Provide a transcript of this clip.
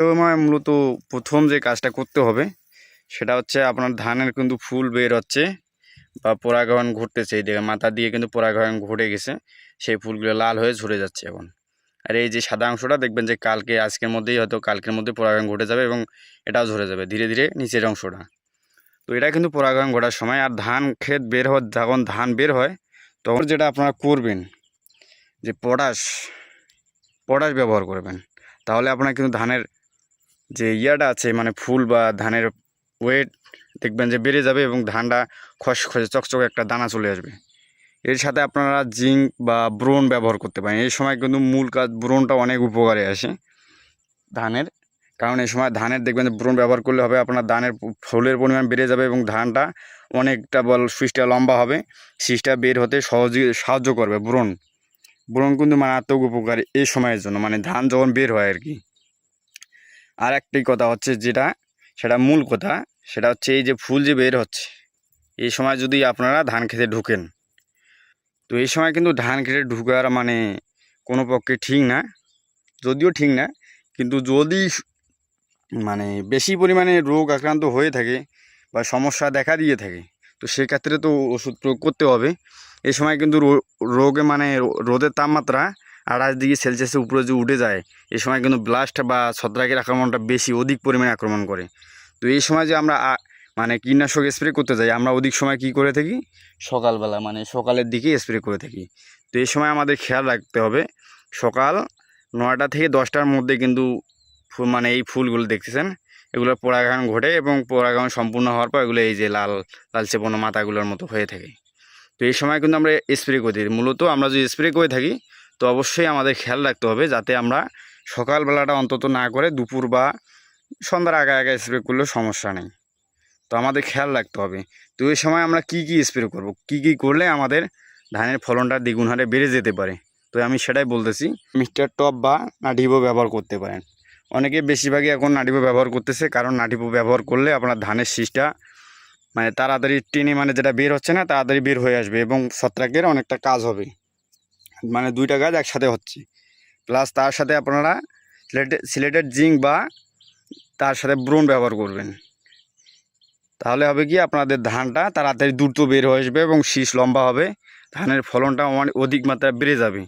সময় মূলত প্রথম যে কাজটা করতে হবে, সেটা হচ্ছে আপনার ধানের কিন্তু ফুল বের হচ্ছে বা পরাগায়ন ঘুরতেছে এই দিকে মাথা দিয়ে কিন্তু পরাগায়ন ঘুরে গেছে, সেই ফুলগুলো লাল হয়ে ঝরে যাচ্ছে এখন। আর এই যে সাদা অংশটা দেখবেন যে কালকে, আজকের মধ্যেই হয়তো কালকের মধ্যে পরাগায়ন ঘটে যাবে এবং এটাও ঝরে যাবে, ধীরে ধীরে নিচের অংশটা। তো এটা কিন্তু পরাগায়ন ঘটার সময় আর ধান ক্ষেত বের হয় যখন ধান বের হয়, তখন যেটা আপনারা করবেন, যে পটাশ পটাশ ব্যবহার করবেন। তাহলে আপনার কিন্তু ধানের যে ইয়াটা আছে মানে ফুল বা ধানের ওয়েট দেখবেন যে বেড়ে যাবে এবং ধানটা খসখসে চকচকে একটা দানা চলে আসবে। এর সাথে আপনারা জিঙ্ক বা ব্রোন ব্যবহার করতে পারেন। এই সময় কিন্তু মূল কাজ ব্রোনটা অনেক উপকারে আসে ধানের। কারণ এই সময় ধানের দেখবেন যে ব্রোন ব্যবহার করলে হবে আপনার ধানের ফুলের পরিমাণ বেড়ে যাবে এবং ধানটা অনেকটা বল সুইচটা লম্বা হবে। সুইচটা বের হতে সহজে সাহায্য করবে ব্রোন ব্রণ কিন্তু মারাত্মক উপকারী এই সময়ের জন্য মানে ধান যখন বের হয় আর কি। আর একটি কথা হচ্ছে যেটা, সেটা মূল কথা, সেটা হচ্ছে এই যে ফুল যে বের হচ্ছে, এই সময় যদি আপনারা ধান খেতে ঢুকেন, তো এই সময় কিন্তু ধান খেতে ঢুকার মানে কোনো পক্ষে ঠিক না, যদিও ঠিক না, কিন্তু যদি মানে বেশি পরিমাণে রোগ আক্রান্ত হয়ে থাকে বা সমস্যা দেখা দিয়ে থাকে, তো সেক্ষেত্রে তো ওষুধ প্রয়োগ করতে হবে। এই সময় কিন্তু রোগে মানে রোদের তাপমাত্রা আড়াইশ ডিগ্রি সেলসিয়াসের উপরে যে উঠে যায় এই সময় কিন্তু ব্লাস্ট বা ছত্রাকের আক্রমণটা বেশি, অধিক পরিমাণে আক্রমণ করে। তো এই সময় যে আমরা মানে কীটনাশক স্প্রে করতে যাই, আমরা অধিক সময় কি করে থাকি? সকালবেলা মানে সকালের দিকে স্প্রে করে থাকি। তো এই সময় আমাদের খেয়াল রাখতে হবে, সকাল নয়টা থেকে দশটার মধ্যে কিন্তু মানে এই ফুলগুলো দেখতেছেন এগুলোর পরাগায়ন ঘটে এবং পরাগায়ন সম্পূর্ণ হওয়ার পর এগুলো এই যে লাল লালচে বনো মাথাগুলোর মতো হয়ে থাকে। তো এই সময় কিন্তু আমরা স্প্রে করে দিই মূলত আমরা যদি স্প্রে করে থাকি তো অবশ্যই আমাদের খেয়াল রাখতে হবে যাতে আমরা সকালবেলাটা অন্তত না করে দুপুর বা সন্ধ্যার আগে আগে স্প্রে করলেও সমস্যা নেই। তো আমাদের খেয়াল রাখতে হবে। তো এই সময় আমরা কি কি স্প্রে করব? কি কি করলে আমাদের ধানের ফলনটা দ্বিগুণ হারে বেড়ে যেতে পারে? তো আমি সেটাই বলতেছি মিস্টার টপ বা নাটিভো ব্যবহার করতে পারেন। অনেকে বেশিরভাগই এখন নাটিভো ব্যবহার করতেছে, কারণ নাটিভো ব্যবহার করলে আপনার ধানের শীষটা মানে তাড়াতাড়ি টেনে মানে যেটা বের হচ্ছে না, তাড়াতাড়ি বের হয়ে আসবে এবং ছত্রাকের অনেকটা কাজ হবে। মানে দুইটা গাছ একসাথে হচ্ছে। প্লাস তার সাথে আপনারা সিলেটেড সিলেটেড জিঙ্ক বা তার সাথে ব্রোন ব্যবহার করবেন। তাহলে হবে কি, আপনাদের ধানটা তাড়াতাড়ি দ্রুত বের হয়ে আসবে এবং শীষ লম্বা হবে। ধানের ফলনটা অনেক অধিক মাত্রায় বেড়ে যাবে।